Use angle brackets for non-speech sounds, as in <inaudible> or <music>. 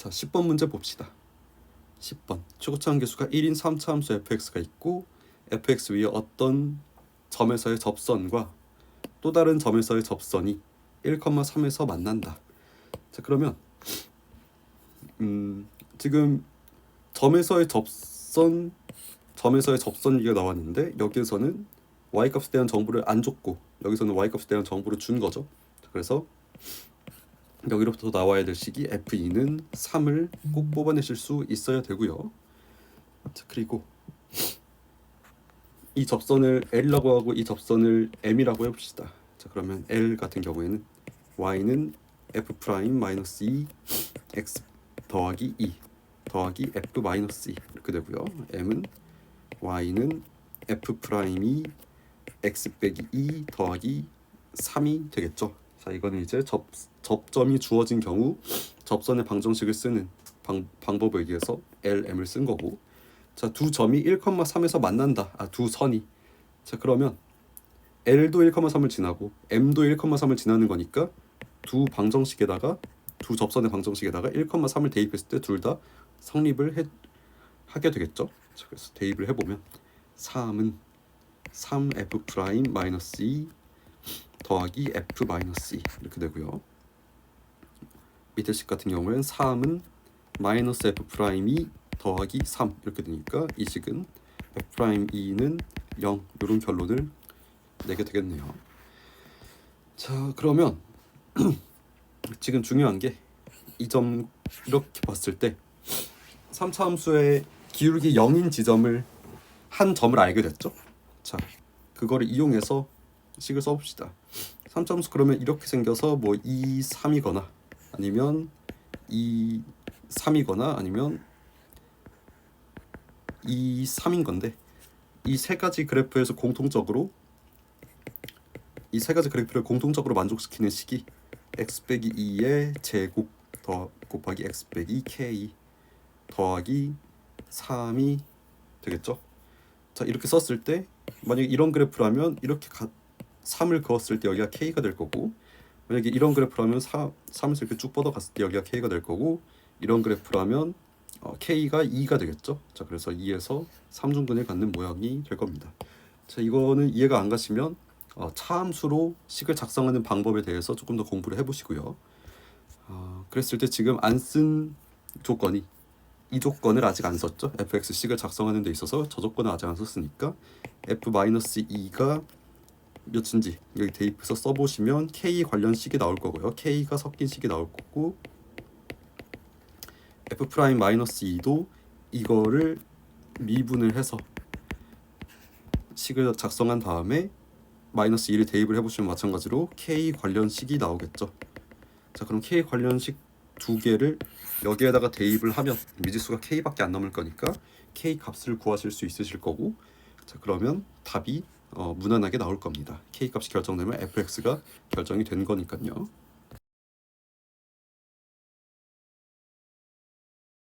자, 10번 문제 봅시다. 10번. 최고차 함계수가 1인 3차 함수 fx가 있고 fx 위에 어떤 점에서의 접선과 또 다른 점에서의 접선이 1,3에서 만난다. 자, 그러면 음, 지금 점에서의 접선 점에서의 접선 얘기가 나왔는데 여기에서는 y 값에 대한 정보를 안 줬고 여기서는 y 값에 대한 정보를 준 거죠. 자, 그래서 여기로부터 나와야 될 식이 f2는 3을 꼭 뽑아내실 수 있어야 되고요. 자, 그리고 이 접선을 L라고 하고 이 접선을 M이라고 해봅시다. 자 그러면 L 같은 경우에는 Y는 F 프라임 마이너스 2 X 더하기 2 더하기 F 마이너스 2 이렇게 되고요. M은 Y는 F 프라임이 X 빼기 2 더하기 3이 되겠죠. 자 이거는 이제 접 접점이 주어진 경우 접선의 방정식을 쓰는 방, 방법에 의해서 LM을 쓴 거고 자 두 점이 1,3에서 만난다. 아 두 선이 자 그러면 L도 1,3을 지나고 M도 1,3을 지나는 거니까 두 방정식에다가 두 접선의 방정식에다가 1,3을 대입했을 때 둘 다 성립을 해, 하게 되겠죠. 자, 그래서 대입을 해보면 3은 3f 프라임 마이너스 2 더하기 f 마이너스 2 이렇게 되고요. 밑에 식 같은 경우에는 3은 마이너스 f 프라임이 더하기 3 이렇게 되니까 이 식은 f 프라임 2는 0 이런 결론을 내게 되겠네요. 자 그러면 <clears throat> 지금 중요한 게 이 점 이렇게 봤을 때 3차 함수의 기울기 0인 지점을 한 점을 알게 됐죠. 자 그거를 이용해서 식을 써봅시다. 3차 함수 그러면 이렇게 생겨서 뭐 2, 3이거나 아니면 2, 3이거나 아니면 2, 3인 건데 이 세 가지 그래프에서 공통적으로 이 세 가지 그래프를 공통적으로 만족시키는 식이 x 빼기 2의 제곱 더 곱하기 x 빼기 k 더하기 3이 되겠죠. 자 이렇게 썼을 때 만약에 이런 그래프라면 이렇게 가, 3을 그었을 때 여기가 k가 될 거고 만약에 이런 그래프라면 4, 3에서 이렇게 쭉 뻗어갔을 때 여기가 k가 될 거고 이런 그래프라면 어, k가 2가 되겠죠. 자 그래서 2에서 3중근을 갖는 모양이 될 겁니다. 자 이거는 이해가 안 가시면 어, 차함수로 식을 작성하는 방법에 대해서 조금 더 공부를 해보시고요. 어, 그랬을 때 지금 안 쓴 조건이 이 조건을 아직 안 썼죠. fx 식을 작성하는 데 있어서 저 조건을 아직 안 썼으니까 f-2가 몇인지 여기 대입해서 써보시면 k 관련 식이 나올 거고요. k가 섞인 식이 나올 거고 f 프라임 마이너스 2도 이거를 미분을 해서 식을 작성한 다음에 마이너스 2를 대입을 해보시면 마찬가지로 k 관련 식이 나오겠죠. 자 그럼 k 관련 식 두 개를 여기에다가 대입을 하면 미지수가 k밖에 안 남을 거니까 k 값을 구하실 수 있으실 거고 자 그러면 답이 어, 무난하게 나올 겁니다. k 값이 결정되면 fx가 결정이 된 거니까요.